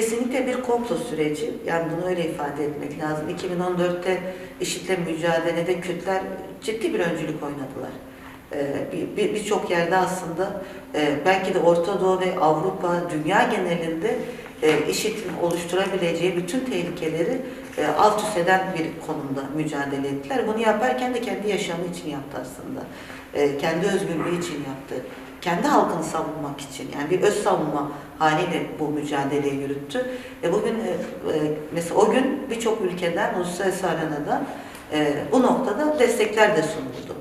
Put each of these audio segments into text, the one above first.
kesinlikle bir komplo süreci. Yani bunu öyle ifade etmek lazım. 2014'te IŞİD'le mücadelede Kürtler ciddi bir öncülük oynadılar. Ee, bir- bir- Birçok yerde aslında e, belki de Orta Doğu ve Avrupa, dünya genelinde e, oluşturabileceği bütün tehlikeleri e, alt üst eden bir konumda mücadele ettiler. Bunu yaparken de kendi yaşamı için yaptı aslında. E, Kendi özgürlüğü için yaptı. Kendi halkını savunmak için yani bir öz savunma haliyle bu mücadeleyi yürüttü. E bugün e, e, mesela o gün birçok ülkeden uluslararası arenada e, bu noktada destekler de sunuldu.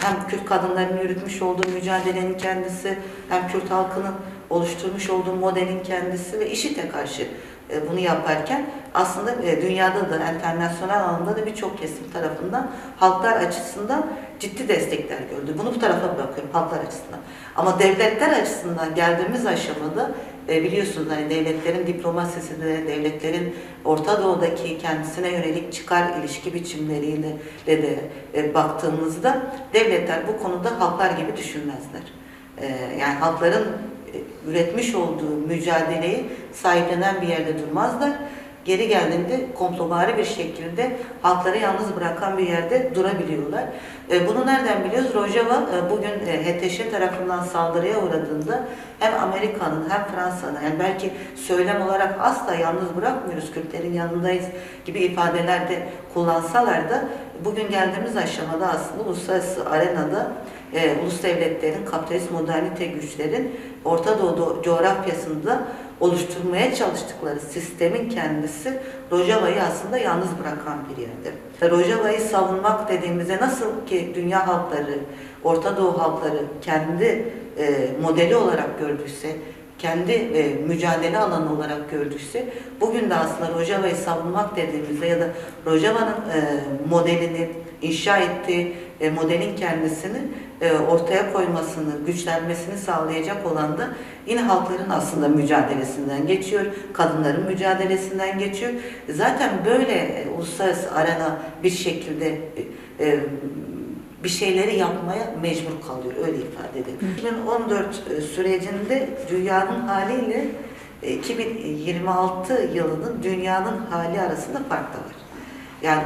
Hem Kürt kadınlarının yürütmüş olduğu mücadelenin kendisi hem Kürt halkının oluşturmuş olduğu modelin kendisi ve IŞİD'e karşı e, bunu yaparken aslında e, dünyada da internasyonel alanda da birçok kesim tarafından halklar açısından ciddi destekler gördü. Bunu bu tarafa bırakıyorum halklar açısından. Ama devletler açısından geldiğimiz aşamada e, biliyorsunuz hani devletlerin diplomasisine, devletlerin Orta Doğu'daki kendisine yönelik çıkar ilişki biçimleriyle de, baktığımızda devletler bu konuda halklar gibi düşünmezler. Yani halkların üretmiş olduğu mücadeleyi sahiplenen bir yerde durmazlar. Geri geldiğinde komplovari bir şekilde halkları yalnız bırakan bir yerde durabiliyorlar. E, Bunu nereden biliyoruz? Rojava e, bugün e, HTŞ tarafından saldırıya uğradığında hem Amerika'nın hem Fransa'nın yani belki söylem olarak asla yalnız bırakmıyoruz Kürtlerin yanındayız gibi ifadelerde kullansalar da bugün geldiğimiz aşamada aslında uluslararası arenada e, ulus devletlerin, kapitalist modernite güçlerin Orta Doğu coğrafyasında oluşturmaya çalıştıkları sistemin kendisi Rojava'yı aslında yalnız bırakan bir yerdir. Rojava'yı savunmak dediğimizde nasıl ki dünya halkları, Orta Doğu halkları kendi e, modeli olarak gördüyse, kendi e, mücadele alanı olarak gördüyse, bugün de aslında Rojava'yı savunmak dediğimizde ya da Rojava'nın e, modelini inşa ettiği e, modelin kendisini e, ortaya koymasını, güçlenmesini sağlayacak olan da yine halkların aslında mücadelesinden geçiyor, kadınların mücadelesinden geçiyor. Zaten böyle e, uluslararası arena bir şekilde e, bir şeyleri yapmaya mecbur kalıyor, öyle ifade edelim. 2014 e, sürecinde dünyanın haliyle e, 2026 yılının dünyanın hali arasında fark da var. Yani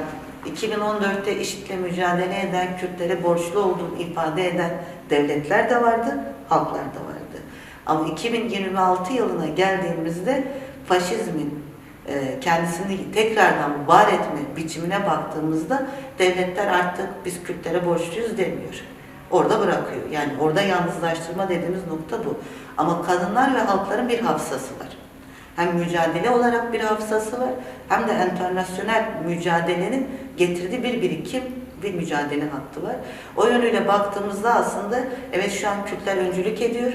2014'te IŞİD'le mücadele eden, Kürtlere borçlu olduğunu ifade eden devletler de vardı, halklar da vardı. Ama 2026 yılına geldiğimizde faşizmin e, kendisini tekrardan var etme biçimine baktığımızda devletler artık biz Kürtlere borçluyuz demiyor. Orada bırakıyor. Yani orada yalnızlaştırma dediğimiz nokta bu. Ama kadınlar ve halkların bir hafızası var. Hem mücadele olarak bir hafızası var hem de internasyonel mücadelenin getirdiği bir birikim bir mücadele hattı var. O yönüyle baktığımızda aslında evet şu an Kürtler öncülük ediyor.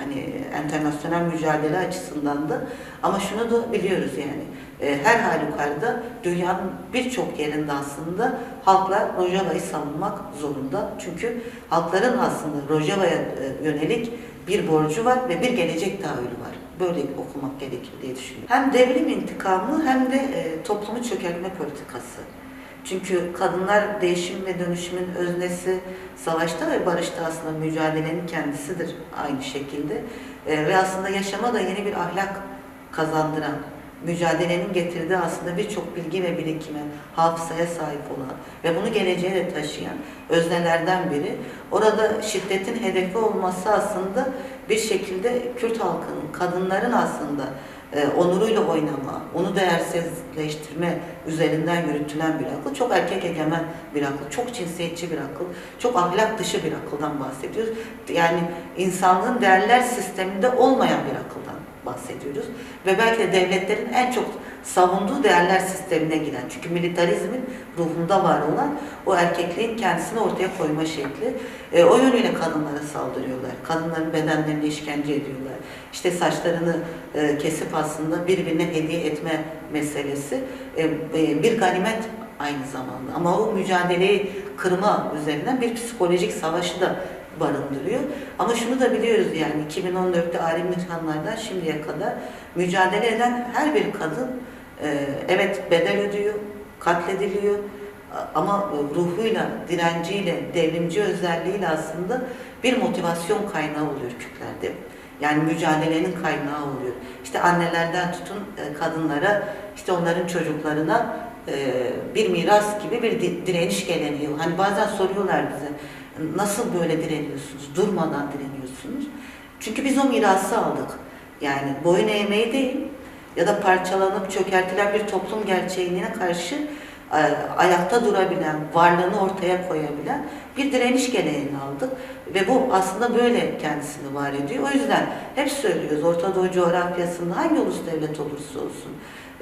Yani internasyonel mücadele açısından da ama şunu da biliyoruz yani e, her halükarda dünyanın birçok yerinde aslında halklar Rojava'yı savunmak zorunda. Çünkü halkların aslında Rojava'ya e, yönelik bir borcu var ve bir gelecek tahayyülü var. Böyle okumak gerekir diye düşünüyorum. Hem devrim intikamı hem de e, toplumu çökertme politikası. Çünkü kadınlar değişim ve dönüşümün öznesi, savaşta ve barışta aslında mücadelenin kendisidir aynı şekilde. E, ve aslında yaşama da yeni bir ahlak kazandıran, mücadelenin getirdiği aslında birçok bilgi ve birikime, hafızaya sahip olan ve bunu geleceğe de taşıyan öznelerden biri. Orada şiddetin hedefi olması aslında bir şekilde Kürt halkının, kadınların aslında e, onuruyla oynama, onu değersizleştirme üzerinden yürütülen bir akıl. Çok erkek egemen bir akıl, çok cinsiyetçi bir akıl, çok ahlak dışı bir akıldan bahsediyoruz. Yani insanlığın değerler sisteminde olmayan bir akıldan bahsediyoruz. Ve belki de devletlerin en çok savunduğu değerler sistemine giren. Çünkü militarizmin ruhunda var olan o erkekliğin kendisini ortaya koyma şekli. E, o yönüyle kadınlara saldırıyorlar. Kadınların bedenlerini işkence ediyorlar. İşte saçlarını e, kesip aslında birbirine hediye etme meselesi e, e, bir ganimet aynı zamanda. Ama o mücadeleyi kırma üzerinden bir psikolojik savaşı da barındırıyor. Ama şunu da biliyoruz yani 2014'te alim nişanlardan şimdiye kadar mücadele eden her bir kadın e, evet bedel ödüyor, katlediliyor ama ruhuyla, direnciyle, devrimci özelliğiyle aslında bir motivasyon kaynağı oluyor Kürtlerde. Yani mücadelenin kaynağı oluyor. işte annelerden tutun e, kadınlara, işte onların çocuklarına bir miras gibi bir di- direniş geleneği. Hani bazen soruyorlar bize nasıl böyle direniyorsunuz, durmadan direniyorsunuz. Çünkü biz o mirası aldık. Yani boyun eğmeyi değil ya da parçalanıp çökertilen bir toplum gerçeğine karşı e, ayakta durabilen, varlığını ortaya koyabilen bir direniş geleneğini aldık. Ve bu aslında böyle kendisini var ediyor. O yüzden hep söylüyoruz Orta Doğu coğrafyasında hangi ulus devlet olursa olsun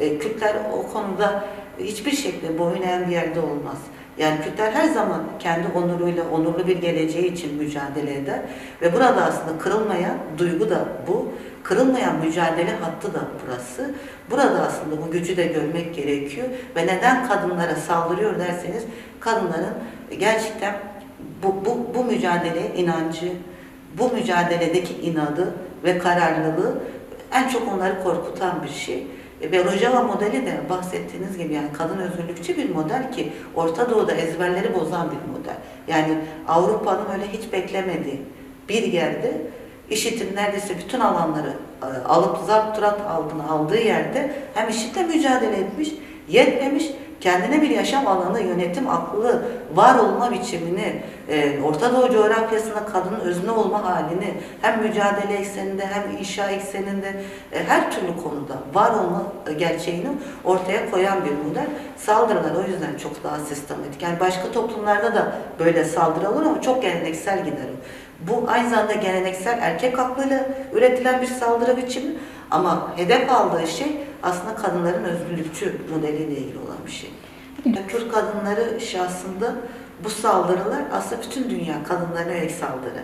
e, Kürtler o konuda hiçbir şekilde boyun eğen bir yerde olmaz. Yani Kürtler her zaman kendi onuruyla, onurlu bir geleceği için mücadele eder. Ve burada aslında kırılmayan duygu da bu. Kırılmayan mücadele hattı da burası. Burada aslında bu gücü de görmek gerekiyor. Ve neden kadınlara saldırıyor derseniz kadınların gerçekten bu, bu, bu mücadeleye inancı, bu mücadeledeki inadı ve kararlılığı en çok onları korkutan bir şey. Ve Rojava modeli de bahsettiğiniz gibi yani kadın özgürlükçü bir model ki Orta Doğu'da ezberleri bozan bir model. Yani Avrupa'nın öyle hiç beklemediği bir yerde IŞİD'in neredeyse bütün alanları e, alıp zapturat altına aldığı yerde hem IŞİD'le mücadele etmiş, yetmemiş, kendine bir yaşam alanı, yönetim aklı, var olma biçimini, e, Orta Doğu coğrafyasında kadının özne olma halini hem mücadele ekseninde hem inşa ekseninde e, her türlü konuda var olma e, gerçeğini ortaya koyan bir model. Saldırılar o yüzden çok daha sistematik. Yani başka toplumlarda da böyle saldırı olur ama çok geleneksel gider. o. Bu aynı zamanda geleneksel erkek aklıyla üretilen bir saldırı biçimi ama hedef aldığı şey aslında kadınların özgürlükçü modeliyle ilgili olan bir şey. Kürt kadınları şahsında bu saldırılar aslında bütün dünya kadınlarına yönelik saldırı.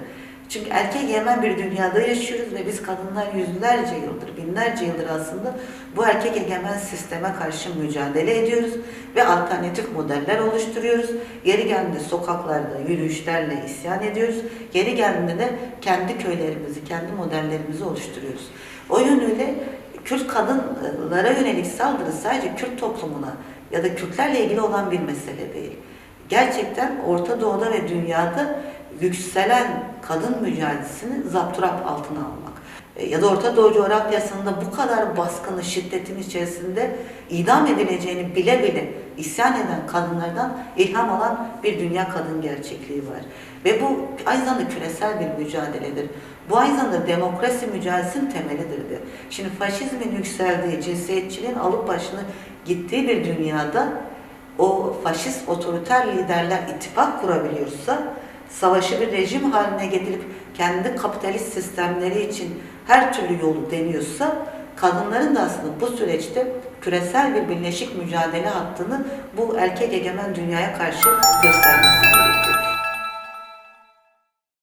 Çünkü erkek egemen bir dünyada yaşıyoruz ve biz kadınlar yüzlerce yıldır, binlerce yıldır aslında bu erkek egemen sisteme karşı mücadele ediyoruz ve alternatif modeller oluşturuyoruz. Yeri geldiğinde sokaklarda yürüyüşlerle isyan ediyoruz. Yeri geldiğinde de kendi köylerimizi, kendi modellerimizi oluşturuyoruz. O yönüyle Kürt kadınlara yönelik saldırı sadece Kürt toplumuna ya da Kürtlerle ilgili olan bir mesele değil. Gerçekten Orta Doğu'da ve dünyada yükselen kadın mücadelesini zapturap altına almak. E, Ya da Orta Doğu coğrafyasında bu kadar baskını, şiddetin içerisinde idam edileceğini bile bile isyan eden kadınlardan ilham alan bir dünya kadın gerçekliği var. Ve bu aynı zamanda küresel bir mücadeledir. Bu aynı zamanda demokrasi mücadelesinin temelidir diyor. Şimdi faşizmin yükseldiği, cinsiyetçiliğin alıp başını gittiği bir dünyada o faşist otoriter liderler ittifak kurabiliyorsa, savaşı bir rejim haline getirip kendi kapitalist sistemleri için her türlü yolu deniyorsa, kadınların da aslında bu süreçte küresel bir birleşik mücadele hattını bu erkek egemen dünyaya karşı göstermesi